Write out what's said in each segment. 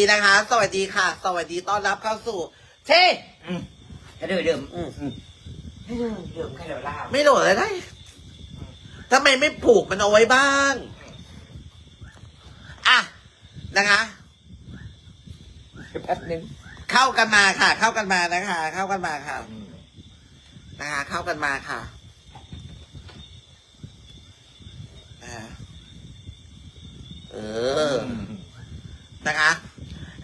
ดีนะคะ สวัสดีค่ะ สวัสดีต้อนรับเข้าสู่เท่อืมให้ดื่มดื่มอืมให้ดื่มดื่มแค่เดี๋ยวลาไม่โหลดเลยได้ทำไมไม่ผูกมันเอาไว้บ้าง อะ นะคะ แป๊บนึงเข้ากันมาค่ะ เข้ากันมานะคะ เข้ากันมาค่ะ นะคะ เข้ากันมาค่ะนะคะเออ นะคะ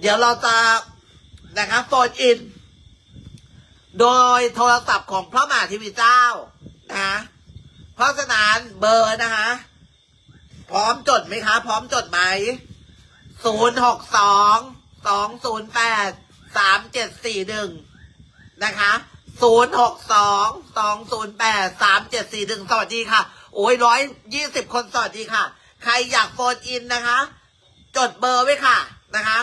เดี๋ยวเราจะนะครับโฟนอิน โดยโทรศัพท์ของพระมหาเทวีเจ้านะเพราะฉะนั้นเบอร์นะฮะพร้อมจดไหมคะ พร้อมจดไหมศูนย์หกสองสองศูนย์แปดสามเจ็ดสี่หนึ่งนะคะศูนย์หกสองสองศูนย์แปดสามเจ็ดสี่หนึ่งสวัสดีค่ะ โอ้ยร้อยยี่สิบคนสวัสดีค่ะ ใครอยากโฟนอินนะคะ จดเบอร์ไว้ค่ะนะคะ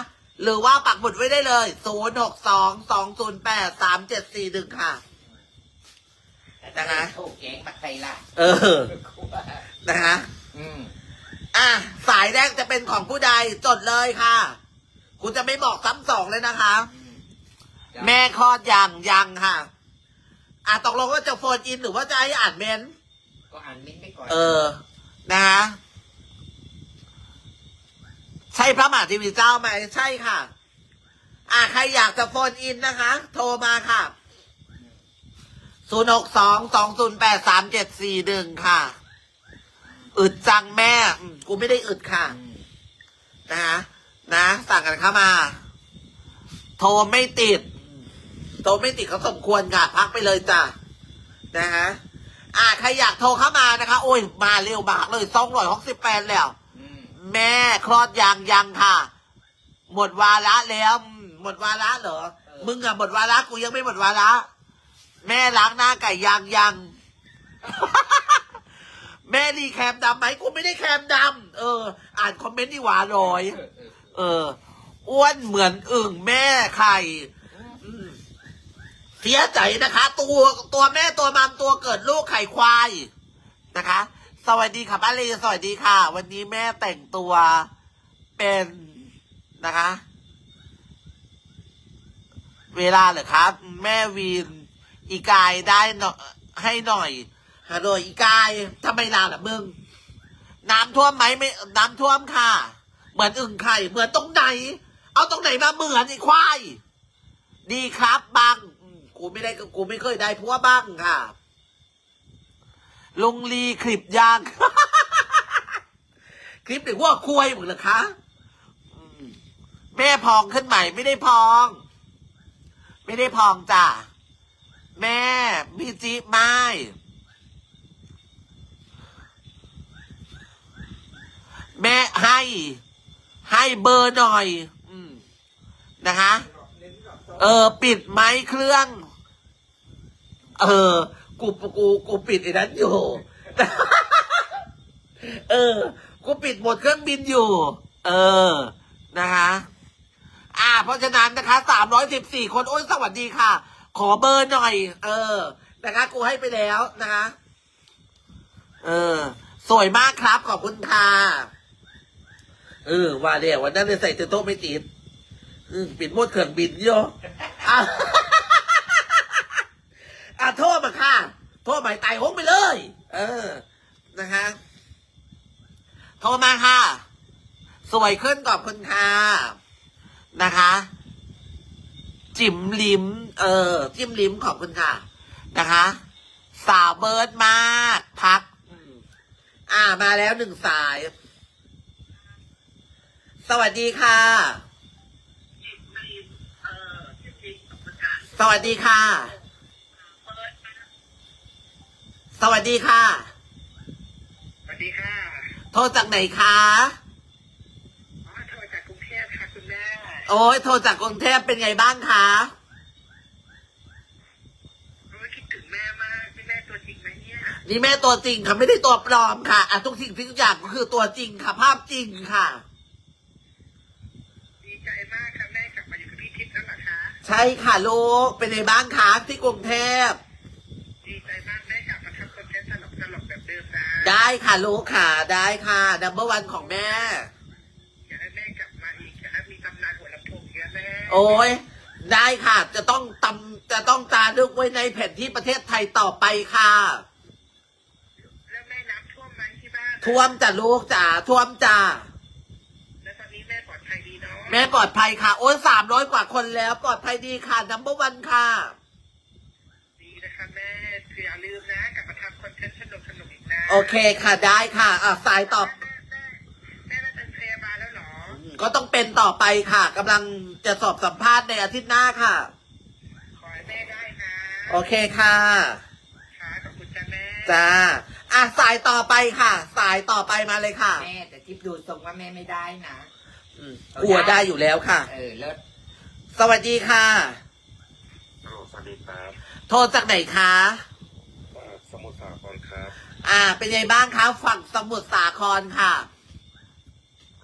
ถูกแกงปักไทยละเออ นะคะ อืมอะ สายแรกจะเป็นของผู้ใดจดเลยค่ะ คุณจะไม่บอกซ้ำสองเลยนะคะ แม่คลอดยังยังค่ะ อะตกลงว่าจะโฟนอินหรือว่าจะให้อ่านเมนต์ก็อ่านมิ้นท์ไปก่อน เออ นะคะใช่พระมหาเทีวีเจ้าไหมใช่ค่ะ อะใครอยากจะโฟนอินนะคะ โทรมาค่ะศูนย์หกสองสองศูนย์แปดสามเจ็ดสี่หนึ่งค่ะ อึดจังแม่กูไม่ได้อึดค่ะ นะคะนะสั่งกันเข้ามา โทรไม่ติด โทรไม่ติดเขาสมควรค่ะ พักไปเลยจ้ะนะฮะอ่าใครอยากโทรเข้ามานะคะ โอ้ยมาเร็วมากเลยสองร้อยหกสิบแปดแล้ว แม่คลอดยังยังค่ะ หมดวาระแล้ว หมดวาระเหรอ มึงอะหมดวาระกูยังไม่หมดวาระ แม่ล้างหน้าไก่ยังยัง แม่รีแคมดำไหมกูไม่ได้แคมดำเออ อ่านคอมเมนต์ดีหว่าลอยเออเออ อ้วนเหมือนอึ่งแม่ไข่อืมเสียใจนะคะ ตัวตัวแม่ตัวมัมตัวเกิดลูกไข่ควายนะคะ สวัสดีค่ะป้าลีสวัสดีค่ะ วันนี้แม่แต่งตัวเป็นนะคะ เวลาเหรอครับ แม่วีนอีกายได้หน่อยให้หน่อยฮัลโหลอีกายทำไมลาล่ะมึง น้ำท่วมไหมไม่น้ำท่วมค่ะ เหมือนอึ่งไข่เหมือนตรงไหน เอาตรงไหนมาเหมือนไอ้ควายดีครับบังกูไม่ได้กูไม่เคยได้พัวบ้างค่ะ ลุงลีคลิปยาง คลิปหรือว่าคุยมึงเหรอคะอืมแม่พองขึ้นใหม่ไม่ได้พอง ไม่ได้พองจ้ะแม่พี่จิไม่แม่ให้ ให้เบอร์หน่อยอืมนะคะ เออ ปิดไม้เครื่อง เออ กูกูกูปิดไอ้นั้นอยู่ เออ กูปิดหมดเครื่องบินอยู่ เออ นะคะอ่า เพราะฉะนั้นนะคะสามร้อยสิบสี่คนโอ้ยสวัสดีค่ะ ขอเบอร์หน่อย เออ นะคะ กูให้ไปแล้วนะคะ เออ สวยมากครับขอบคุณค่ะเออว่าเดี๋ยววันนั้นเลยใส่เสื้โต๊ะไม่ติดปิดหมดเครื่องบินยอะ อะโทษมาค่ะ โทษหมายตายหงไปเลย เออ นะคะ โทรมาค่ะ สวยขึ้นขอบคุณค่ะนะคะ จิ๋มลิมเออ จิ้มลิมขอบคุณค่ะ นะคะ สาวเบิร์ดมากพักอืมอ่ามาแล้วหนึ่งสาย สวัสดีค่ะ สวัสดีค่ะ สวัสดีค่ะ สวัสดีค่ะโทรจากไหนคะอ๋อโทรจากกรุงเทพค่ะคุณแม่โอ้ยโทรจากกรุงเทพเป็นไงบ้างคะโอ้ยคิดถึงแม่มากนี่แม่ตัวจริงไหมเนี่ยนี่แม่ตัวจริงค่ะไม่ได้ตัวปลอมค่ะอะทุกสิ่งทุกอย่างก็คือตัวจริงค่ะ ภาพจริงค่ะ ดีใจมากค่ะแม่กลับมาอยู่กับพี่ทิพย์แล้วเหรอคะ ใช่ค่ะลูกเป็นไงบ้างคะที่กรุงเทพ ได้ค่ะลูกค่ะ ได้ค่ะดับเบิลวันของแม่ อยากให้แม่กลับมาอีกอยากให้มีตำนานหัวลำโพงเยอะแม่โอ้ยได้ค่ะ จะต้องตำจะต้องจารึกไว้ในแผ่นที่ประเทศไทยต่อไปค่ะ แล้วแม่น้ำท่วมไหมที่บ้านท่วมจ้ะลูกจ๋าท่วมจ้าแล้วตอนนี้แม่ปลอดภัยดีเนาะแม่ปลอดภัยค่ะ โอ้ยสามร้อยกว่าคนแล้ว ปลอดภัยดีค่ะดับเบิลวันค่ะ โอเคค่ะได้ค่ะอะสายตอบ แม่แม่แม่แม่เป็นพยาบาลแล้วเหรอ ก็ต้องเป็นต่อไปค่ะกำลังจะสอบสัมภาษณ์ในอาทิตย์หน้าค่ะ ขอให้แม่ได้นะโอเคค่ะ ค่ะขอบคุณจ้าแม่ จ้า อะสายต่อไปค่ะ สายต่อไปมาเลยค่ะแม่แต่ทิพย์ดูทรงว่าแม่ไม่ได้นะ อืมกลัวได้อยู่แล้วค่ะ เออเลิศสวัสดีค่ะ ฮัลโหลสวัสดีครับ โทรจากไหนคะ เอ่อสมุทรสาครครับ อ่า เป็นไงบ้างคะฝั่งสมุทรสาครค่ะ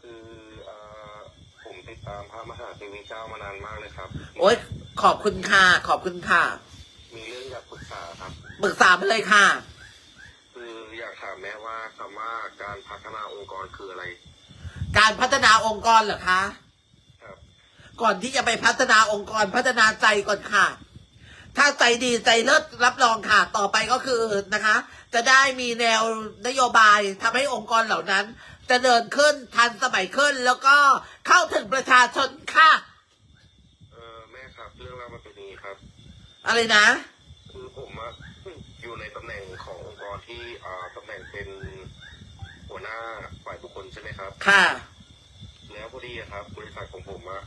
คือเอ่อผมติดตามพระมหาเทวีเจ้ามานานมากเลยครับ โอ๊ยขอบคุณค่ะ ขอบคุณค่ะมีเรื่องอยากปรึกษาครับ ปรึกษาไปเลยค่ะ คืออยากถามแม่ว่าคำว่าการพัฒนาองค์กรคืออะไรการพัฒนาองค์กรเหรอคะ ครับ ก่อนที่จะไปพัฒนาองค์กรพัฒนาใจก่อนค่ะ ถ้าใจดีใจเลิศรับรองค่ะต่อไปก็คือนะคะ จะได้มีแนวนโยบายทำให้องค์กรเหล่านั้นเจะเดินขึ้นทันสมัยขึ้น แล้วก็เข้าถึงประชาชนค่ะ เออแม่ครับเรื่องราวมันเป็นอย่างนี้ครับ อะไรนะ คือผมอะอยู่ในตำแหน่งขององค์กรที่อ่าตำแหน่งเป็นหัวหน้าฝ่ายบุคคลใช่ไหมครับ ค่ะ แล้วพอดีอะครับ บริษัทของผมอะ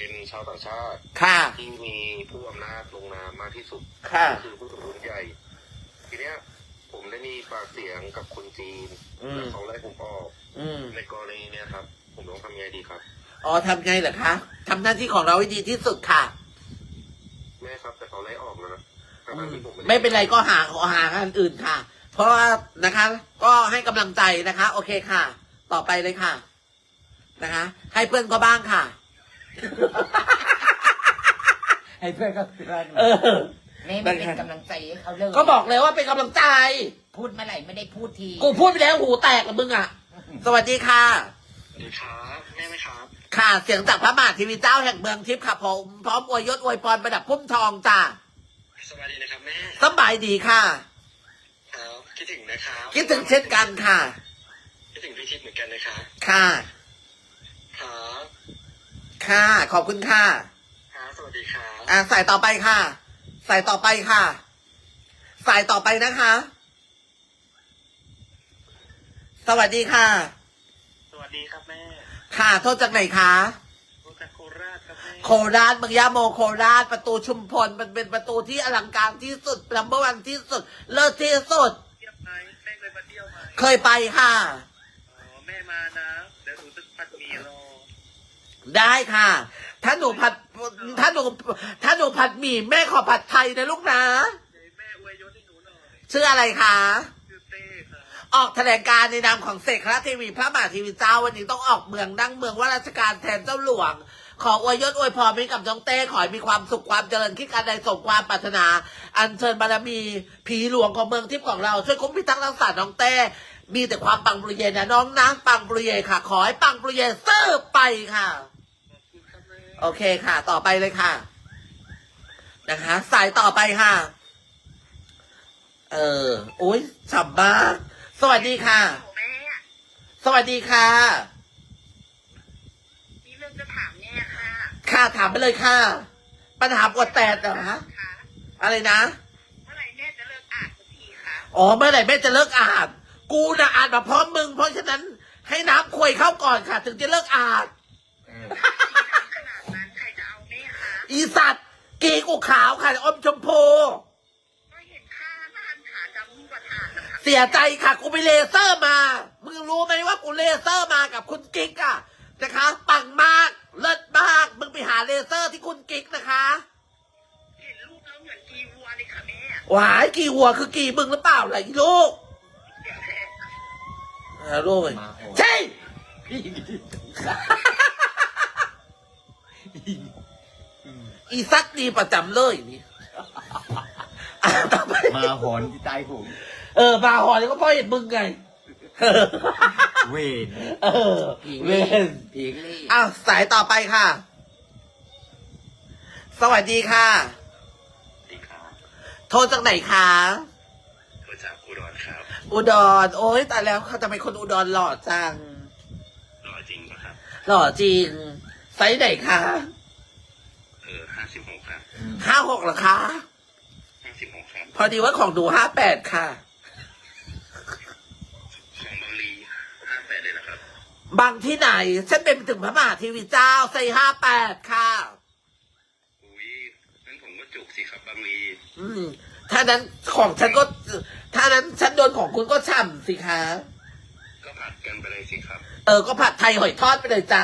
เป็นชาวต่างชาติ ค่ะ ที่มีผู้อำนาจลงนามมากที่สุดค่ะ ก็คือผู้ถือหุ้นใหญ่ ทีเนี้ยผมได้มีปากเสียงกับคนจีนอืม แล้วเขาไล่ผมออกอืม ในกรณีเนี้ยครับ ผมต้องทำยังไงดีครับ อ๋อทำไงเหรอคะทำหน้าที่ของเราให้ดีที่สุดค่ะ แม่ครับแต่เขาไล่ออกแล้วนะอืทั้งมๆที่ผมด้ไม่เป็นไรก็หาหาอันอื่นค่ะ เพราะว่านะคะ ก็ให้กำลังใจนะคะ โอเคค่ะ ต่อไปเลยค่ะ นะคะ ให้เพื่อนก็บ้างค่ะ ให้เพื่อนก็เพื่อนเออแม่ไม่เป็นกำลังใจให้เขาเลยก็บอกเลยว่าเป็นกำลังใจ พูดเมื่อไหร่ไม่ได้พูดที กูพูดไปแล้วหูแตกกับมึงอะ สวัสดีค่ะ สวัสดีครับแม่ไหมครับ ค่ะ เสียงจากพระมหาเทีวีเจ้าแห่งเมืองทิพย์ค่ะผมพร้อมอวยยศอวยพรประดับพุ่มทองจ้าสวัสดีนะครับแม่สบายดีค่ะ ครับคิดถึงนะครับคิดถึงเช่นกันค่ะ คิดถึงพี่ทิพย์เหมือนกันนะครับค่ะ ครับ ค่ะ ขอบคุณค่ะครับสวัสดีครับอ่าสายต่อไปค่ะ สายต่อไปค่ะ สายต่อไปนะคะ สวัสดีค่ะ สวัสดีครับแม่ค่ะโทษจากไหนคะรู้จักโคราชครับแม่โคราชเมืองยะโมโคราชประตูชุมพลมันเป็นประตูที่อลังการที่สุดลัมเบอร์วันที่สุด เลิศที่สุด เที่ยวไหมแม่เคยมาเที่ยวไหมเคยไปค่ะ อ๋อแม่มานะ เดี๋ยวหนูจะผัดหมี่รอ ได้ค่ะ ถ้าหนูผัด ถ้าหนู ถ้าหนูผัดหมี่แม่ขอผัดไทยนะลูกนะเดี๋ยวแม่อวยยศให้หนูหน่อยชื่ออะไรคะชื่อเต้ค่ะออกแถลงการในนามของเสกคราทีวี พระมหาทีวีเจ้าวันนี้ต้องออกเมืองนั่งเมืองว่าราชการแทนเจ้าหลวง ขออวยยศอวยพรให้กับน้องเต้ขอให้มีความสุขความเจริญคิดการใดสมความปรารถนา อัญเชิญบารมีผีหลวงของเมืองทิพย์ของเรา ช่วยคุ้มพิทักษ์รักษาน้องเต้ มีแต่ความปังปรุเยนะน้องนะปังปรุเยค่ะ ขอให้ปังปรุเยซื้อไปค่ะ โอเคค่ะ ต่อไปเลยค่ะ นะคะ สายต่อไปค่ะ เออโอ้ยฉ่ำมากสวัสดีค่ะ โอ้แม่สวัสดีค่ะ มีเรื่องจะถามแม่ค่ะค่ะถามไปเลยค่ะ ปัญหาปวดแตดเหรอคะค่ะอะไรนะเมื่อไหร่แม่จะเลิกอ่านสักทีคะอ๋อเมื่อไหร่แม่จะเลิกอ่าน กูนะอ่านมาพร้อมมึง เพราะฉะนั้นให้น้ำควยเข้าก่อนค่ะ ถึงจะเลิกอ่านเออ อีสัตว์กีกูขาวค่ะอมชมพูเสียใจค่ะกูไปเลเซอร์มา มึงรู้ไหมว่ากูเลเซอร์มากับคุณกิ๊กอะนะคะปังมากเลิศมาก มึงไปหาเลเซอร์ที่คุณกิ๊กนะคะเห็นรูปแล้วเหมือนกีวัวเลยค่ะแม่หวายกีวัวคือกีมึงหรือเปล่าอะไรลูกฮะลูกใช่ อี ซักดีประจำเลยนี่อะต่อไปมาหอนที่ใต้ผมเออมาหอนี่ก็เพ่อเห็นมึงไง เวนเออผีเวเล่นผีเล่อ้าวสายต่อไปค่ะ สวัสดีค่ะ ดีครับโทรจากไหนคะ โทรจากอุดรครับอุดร โอ้ยตายแล้วเขาทำไมคนอุดรหล่อจัง รอจริงปะครับ หล่อจริงไซส์ไหนคะเออห้า สิบหกครับห้าหกเหรอคะห้าสิบหกครับพอดีว่าของหนูห้าแปดค่ะ ของบางลีห้าแปดเลยนะครับ บางที่ไหน ฉันเป็นถึงพระมหาเทีวีเจ้าใส่ห้าแปดค่ะ อุ้ยงั้นผมก็จุกสิครับบางลีอืม ถ้านั้นของฉันก็ ถ้านั้นฉันโดนของคุณก็ฉ่ำสิคะ ก็ผัดกันไปเลยสิครับ เออ ก็ผัดไทยหอยทอดไปเลยจ้า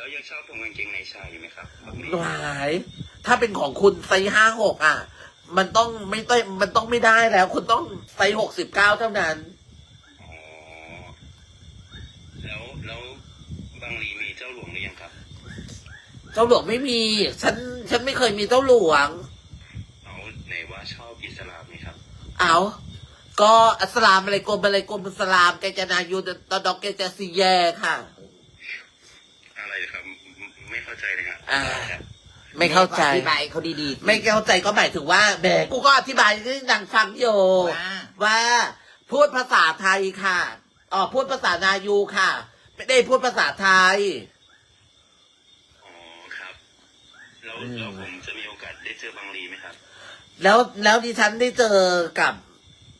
แล้วยังชอบผมกางเกงในชายอยู่ไหมครับบางลีหวายถ้าเป็นของคุณไซส์ห้าหกอะ มันต้องไม่ต้องมันต้องไม่ได้แล้ว คุณต้องไซส์หกสิบเก้าเท่านั้นอ๋อแล้วแล้วบางลีมีเจ้าหลวงหรือยังครับ เจ้าหลวงไม่มี ฉันฉันไม่เคยมีเจ้าหลวง เอาไหนว่าชอบอิสลามนี่ครับ เอาก็อัสสลามอะไรกลมอะไรกลมอัสสลามแกจะนายูตอนดอกแกจะซีแยค่ะ อะไรครับไม่ไม่เข้าใจเลยครับ อ่า ไม่เข้าใจ อธิบายเขาดีๆไม่เข้าใจก็หมายถึงว่าแหมกูก็อธิบายให้ดังฟังอยู่ว่า ว่าพูดภาษาไทยค่ะอ๋อพูดภาษานายูค่ะ ไม่ได้พูดภาษาไทย อ๋อครับ แล้วอืม แล้วผมจะมีโอกาสได้เจอบางลีไหมครับ แล้วแล้วดิฉันได้เจอกับ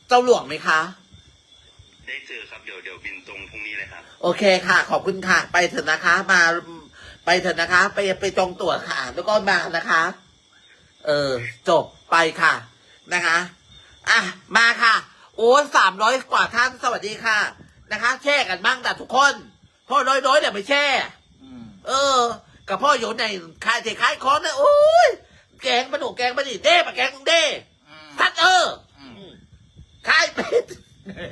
เจ้าหลวงไหมคะ ได้เจอครับเดี๋ยวเดี๋ยวบินตรงพรุ่งนี้เลยครับ โอเคค่ะ ขอบคุณค่ะ ไปเถอะนะคะ มา ไปเถอะนะคะ ไปไปจองตั๋วค่ะ แล้วก็มานะคะ เออ จบไปค่ะ นะคะอะมาค่ะ โอ้สามร้อยกว่าท่านสวัสดีค่ะ นะคะ แช่กันบ้างแต่ทุกคนพ่อน้อยๆเดี๋ยวไปแช่อืมเออ กับพ่ออยู่ในคายเทคายคอนนะโอ้ยแกงมาหนูแกงมาดิเด้มาแกงเด้อืมสัตว์เอออืมคายเป็ดบ้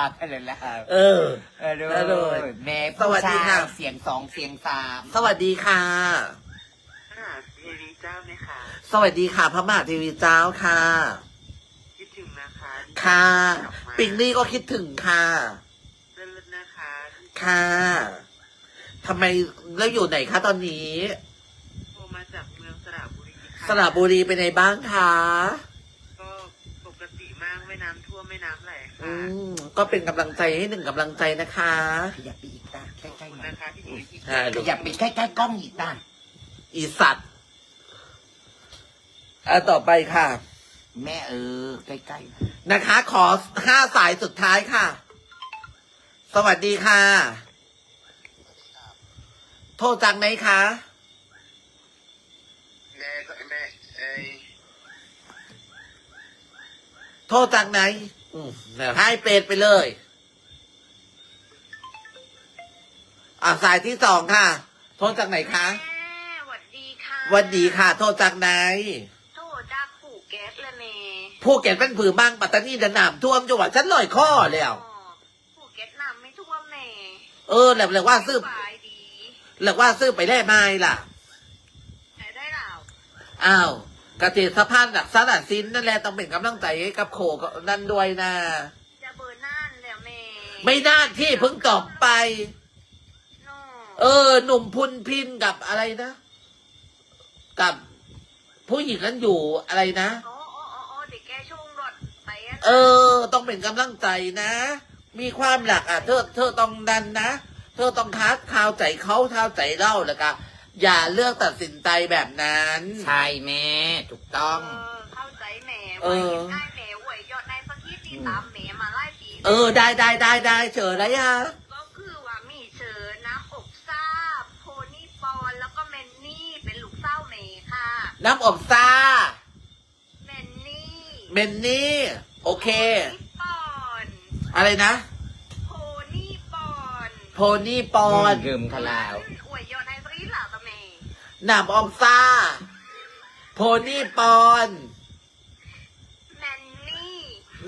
ากันเลยละเออ เออเออดูเลยแม่สวัสดีค่ะผู้ชายเสียงสองเสียงสามสวัสดีค่ะค่ะเทวีเจ้าไหมคะสวัสดีค่ะพระมหาเทีวีเจ้าค่ะ คิดถึงนะคะค่ะกลับมาปิงลี่ก็คิดถึงค่ะเลิศนะคะค่ะทำไมแล้วอยู่ไหนคะตอนนี้โทรมาจากเมืองสระบุรีค่ะสระบุรีเป็นไงบ้างคะ ก็ปกติมากไม่น้ำท่วมไม่น้ำไหล อืค่ะมก็เป็นกำลังใจให้หนึ่งกำลังใจนะคะขยับไปอีกตาใกขอบล้ๆหน่อยคุณนะคะที่อยู่ที่ใช่ขยับไปใกล้ๆกล้องอีกตาอีสัตว์อะต่อไปค่ะ แม่เออ ใกล้นะคะ ขอห้าสายสุดท้ายค่ะ สวัสดีค่ะ โทรจากไหนคะ แม่แม่เอ้ยโทรจากไหน อืมเดี๋ยวให้เป็ดไปเลย อะสายที่สองค่ะ โทรจากไหนคะแม่หวัดดีค่ะหวันดีค่ะ โทรจากไหน โทรจากปู่แก๊สเลยเมภูเก็ตเป็นผือบ้างปัตตานีเดนน้ำท่วมจังหวัดฉันลอยข้อแล้วอ๋อปู่แก๊สน้ำไม่ท่วมแม่เออแล้วแล้วว่าซื้อสบายดีแล้วว่าซื้อไปได้ไหมล่ะใช้ได้เหล่า อ้าว กเกษตรสะพานหลักสลัดสินนั่นแหละต้องเป็นกำลังใจให้กับโคก็นั่นด้วยนะ จะเบอร์น่านแล้วแม่ไม่น่าที่เพิ่งตอบไป โน่เออ หนุ่มพุนพินกับอะไรนะ กับผู้หญิงนั้นอยู่อะไรนะ โอ้โอ้โอ้โอ้เด็กแกช่วงรถไปอะเออ ต้องเป็นกำลังใจนะ มีความหลักอะ เธอ เธอต้องดันนะ เธอต้องคัดข่าวใจเขาข่าวใจเล่าแล้วก็ อย่าเลือกตัดสินใจแบบนั้นๆใช่แม่ถูกต้อง เออเข้าใจแม่เอไว้อได้แม่หวยยอดในสักทีที่ตามแม่มาไล่ปีเออ ได้ได้ได้ได้เชิญแล้วยังก็คือว่ามีเชิญน้ำอบซาบโพนี่ปอนแล้วก็เมนนี่เป็นลูกเต้าแม่ค่ะ น้ำอบซาเมนนี่เมนนี่ โอเค โพนี่ปอนอะไรนะ โพนี่ปอน โพนี่ปอน ลืมคาลาวอวยยอดในสรี หล่าตะเมน้ำอบซาโโพนี่ปอน แมนนี่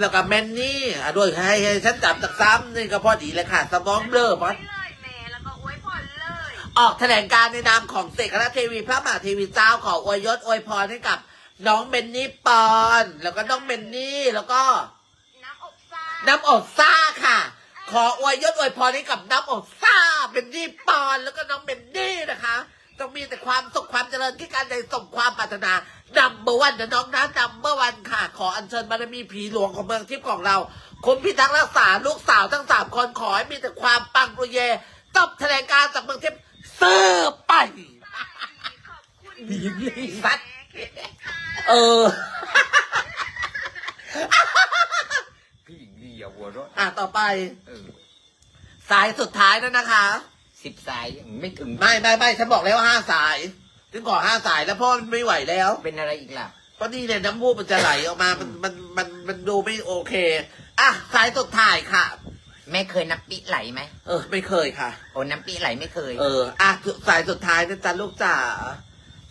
แล้วก็แมนนี่อะด้วยให้ให้ฉันจับจากซ้ำนี่ก็พอดีเลยค่ะสมองเบลอไว้ปะเลยแม่แล้วก็อวยพรเลยออกแถลงการในนามของเสกคณะเทวีพระมหาเทวีเจ้าขออวยยศอวยพรให้กับ น้องเบนนี่ปอน แล้วก็น้องเบนนี่แล้วก็ น้ำอบซ่าน้ำอบซ่าค่ะ ขออวยยศอวยพรให้กับน้ำอบซ่าเบนนี่ปอน แล้วก็น้องเบนนี่นะคะ ต้องมีแต่ความสุขความเจริญที่การใดสมความปรารถนานัมเบอร์วันนะน้องนะนัมเบอร์วันค่ะ ขออัญเชิญบารมีผีหลวงของเมืองทิพย์ของเราคุณพิทักษ์รักษาลูกสาวทั้งสามคนขอให้มีแต่ความปังปรุเยจบแถลงการจากเมืองทิพย์ซื้อไปขอบคุณผีหลีสัตว์เออพี่หญิงดีอย่าหัวเรถอะต่อไป เออ สายสุดท้ายแล้วนะคะ สิบสายไม่ถึงไม่ไม่ไม่ฉันบอกแล้วว่าห้าสายถึงขอห้าสายแล้วเพราะมันไม่ไหวแล้วเป็นอะไรอีกล่ะเพราะนี่เนี่ยน้ำมูกมันจะไหลออกมามันมันมันมันดูไม่โอเคอะสายสุดท้ายค่ะ แม่เคยน้ำปิไหลไหมเออ ไม่เคยค่ะ โอ้น้ำปิไหลไม่เคย เอออะสายสุดท้ายนะจ๊ะลูกจ๋า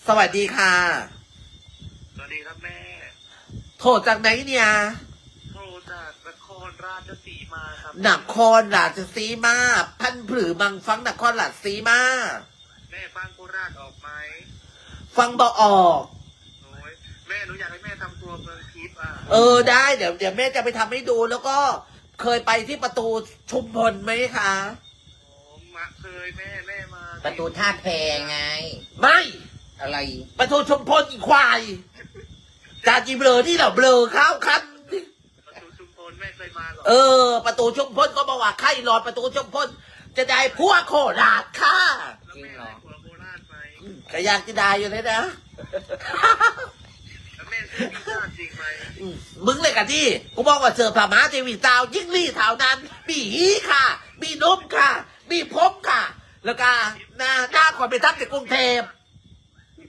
สวัสดีค่ะ สวัสดีครับแม่ โทรจากไหนเนี่ยโทร จากนครราชสีมาครับ นครราชสีมา พันผือมังฟังนครราชสีมา แม่ฟังโคราชออกไหมฟังบอออก โอ้ยแม่หนูอยากให้แม่ทำตัวเมืองทิพย์อะเออได้เดี๋ยวเดี๋ยวแม่จะไปทำให้ดูแล้วก็เคยไปที่ประตูชุมพลไหมคะโอ้มาเคยแม่แม่มาประตูท่าแพไง ไม่ อะไร ประตูชุมพลอีกควาย จาจีเบลอนี่เหรอเบลอข้าวคันประ ตูชุมพลแม่เคยมาเหรอเออ ประตูชุมพลก็บอกว่าใครรอดประตูชุมพลจะได้พวกโคราชค่ะแล้วแม่ได้ผัวโคราชไหมก็อยากจะได้อยู่เลยนะ แล้วแม่ซื้อพิซซ่าจริงไหมอืมมึงเลยกันที่กูบอกว่าเสือผาม้าเทวีเจ้ายิ่งลี่เท่านั้น มีหีค่ะ มีนุ่มค่ะ มีพมค่ะ แล้วก็หน้าหน้าคนไปทักจากกรุงเทพ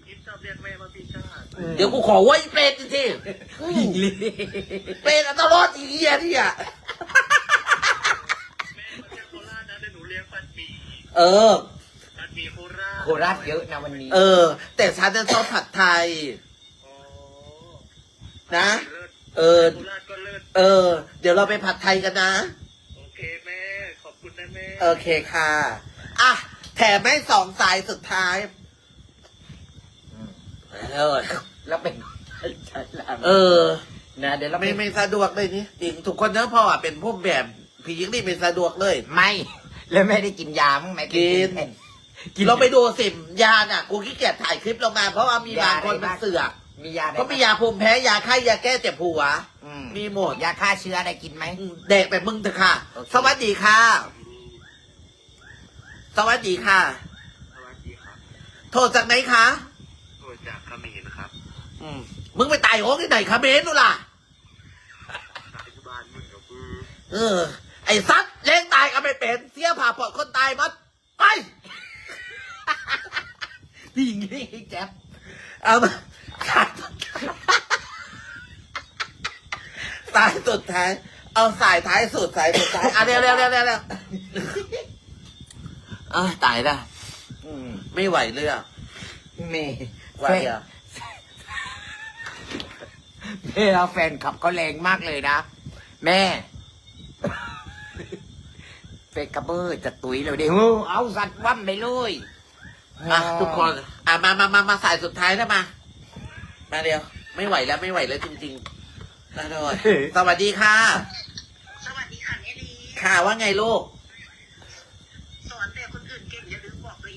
ทิพย์ชอบเรียกแม่ว่าพิซซ่า เดี๋ยวกูขอไว้เปรตจริงหญิงลีๆเปรตอัตลอดอีเหี้ยนี่อะแม่มาจากโคราชนะเดี๋ยวหนูเลี้ยงฟันหมี่เออฟันหมี่โคราชโคราชเยอะนะวันนี้ เออ แต่ฉันจะชอบผัดไทยอ๋อนะเลิศเออโคราชก็เลิศเออ เดี๋ยวเราไปผัดไทยกันนะ โอเคแม่ ขอบคุณนะแม่ โอเคค่ะ อะ แถมให้สองสายสุดท้าย เออแล้วเป็นใช่แล้วเออ นะเดี๋ยวเราไม่ไม่สะดวกเลยนี่จริงทุกคนเนอะเพราะว่าเป็นผู้แบบผียิงนี่ไม่สะดวกเลย ไม่ แล้วไม่ได้กินยามั้งไหมกิน กิน เราไปดูสิมยาน่ะกูขี้เกียจถ่ายคลิปลงมา เพราะว่ามีบางคนยาอะไรมันบ้างเสือกมียาอะไรก็มียาภูมิแพ้ยาไข้ยาแก้เจ็บหัวอืมีหมดยาฆ่าเชื้ออะไรกินไหมอืมเด็กแบบมึงเถอะค่ะ โอเค สวัสดีค่ะ สวัสดีค่ะ สวัสดีครับโทรจากไหนคะโทร จากเขมรครับอืมมึงไปตายโอ้ที่ไหนคะเบนนู่นล่ะปัจจุบันมึงกับมือเออ ไอ้ซัดเล่งตายก็ไม่เป็นเสียผ่าปอดคนตายมัดไปพี่หญิงลีแจ๊บเอามาสายสุดท้าย เอาสายท้ายสุดสายสุดท้ายอะเร็วเร็วเร็วเร็วเร็วเออตายละอืมไม่ไหวเลยอะเมย์ ว่าแฟนเดียวเมย์เอาแฟนขับเขาแรงมากเลยนะ แม่เฟกกระเบอร์จะตุยเลยดิเอาสัตว์ว่ำไปเลยอะทุกคน อะมามามามาสายสุดท้ายนะมา มาเร็วไม่ไหวแล้วไม่ไหวแล้วจริงๆนะด้วยสวัสดีค่ะ สวัสดีค่ะแม่ลีค่ะว่าไงลูก สอนแต่คนอื่นเก่งอย่าลืมบอกตัวเ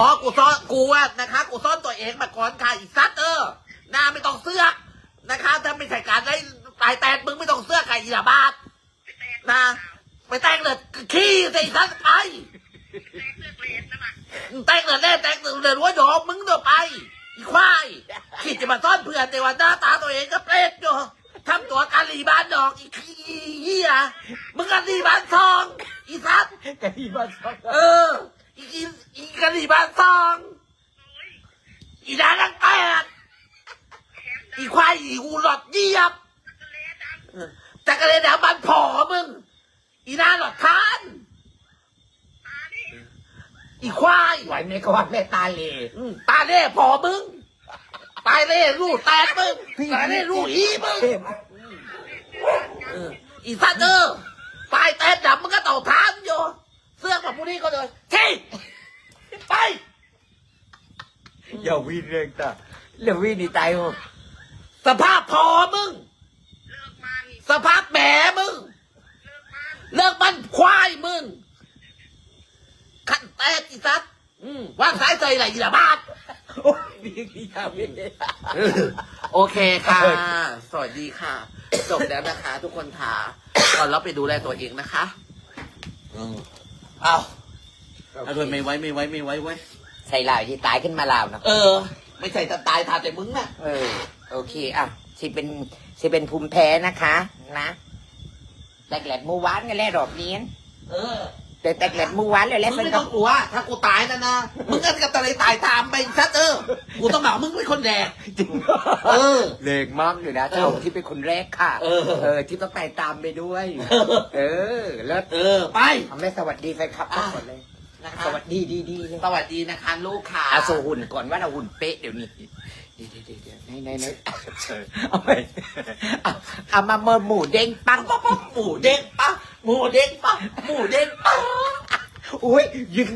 องบ้างนะคะอ๋อ กูซ่อนกูอะนะคะ กูซ่อนตัวเองมาก่อนค่ะอีสัตว์เออ หน้าไม่ต้องเสื้อกนะคะ ถ้าไม่ใช่การได้ตายแตนมึงไม่ต้องเสื้อกไก่อีหลาบาทไปแตกนะไปแต่งเลยขี้ใส่สัตว์ไปแตกเลือกเลนนะมาแต่งเลยแน่แต่งเลยว่าดอกมึงเดี๋ยวไป อีควายขี้จะมาซ่อนเพื่อนแต่ว่าหน้าตาตัวเองก็เปรตอยู่ทำตัวกาลีบ้านดอกอีขี้เหี้ยมึงกาลีบ้านทอง อีสัตว์ กะดีมาสอง เออ อีอีอีกะหรี่บ้านซอง อีดาดังแปดอีควายอีอูหลอดเยียบเออแต่กระเลยแดวบ้านผอมึง อีนาหลอดคานอีควาย ไหวไหมก็ว่าแม่ตาเหล อืมตาเล่ผอมึง ไปายเลยรูดแตกมึงตายเลยรูด อีมึงเอออีสัตว์เออปลายแตกดับมันก็ต่อทานอยู่เสื้อกับผู้นี้ก็เลยที่ไป อย่าวิ่งเรื่องตาแล้ววิ่งนี่ตายโอ้สภาพพอมึงเลิกมันสภาพแหมมึงเลิกมันเลิกมันควายมึง ขันแตกอีสัตว์อืมว่างสายใจไหลอีละบา ทโอ้ยวิ่งนี่อย่าวิ่งโอเคค่ะ สวัสดีค่ะ จบแล้วนะคะ ทุกคนค่ะก่อนเราไปดูแลตัวเองนะคะอืมเอาเอาด้วยไม่ไว้ไม่ไว้ไม่ไว้ไว้ยใส่ลาวที่ตายขึ้นมาลาวนะเออ ไม่ใช่จะตายทาแต่มึงน่ะเออ โอเคอะสิเป็นสิเป็นภูมิแพ้นะคะ นะแตกแหลดเมื่อวานกันแล้วรอบนี้เออ แต่แตกแหลดเมื่อวานแล้วมึแล้วงเป็นไม่กัต้บองกลัว ถ้ากูตายนะนะ มึงกันกับตะเลยตายตามไปชัดเออ กูต้องบอกมึงเป็นคนแดก จริงเออเล็กมากเลยนะเจ้าที่เป็นคนแรกค่ะเออ เออที่ต้องไปตามไปด้วย เออแล้วเออ ไป ทำให้สวัสดีแฟนคลับทุกคนเลย นะคะสวัสดีดีดีเลย สวัสดีนะคะลูกค่ะ อาโซหุ่นก่อนว่าเราหุ่นเป๊ะเดี๋ยวนี้ เดี๋ยวเดี๋ยวเดี๋ยวไหนไหนไหนเอาไปเอาเอามาเมื่อหมูเด้งปังปั๊บปั๊บหมูเด้งปังหมูเด้งปังหมูเด้งปังอุ้ยยิง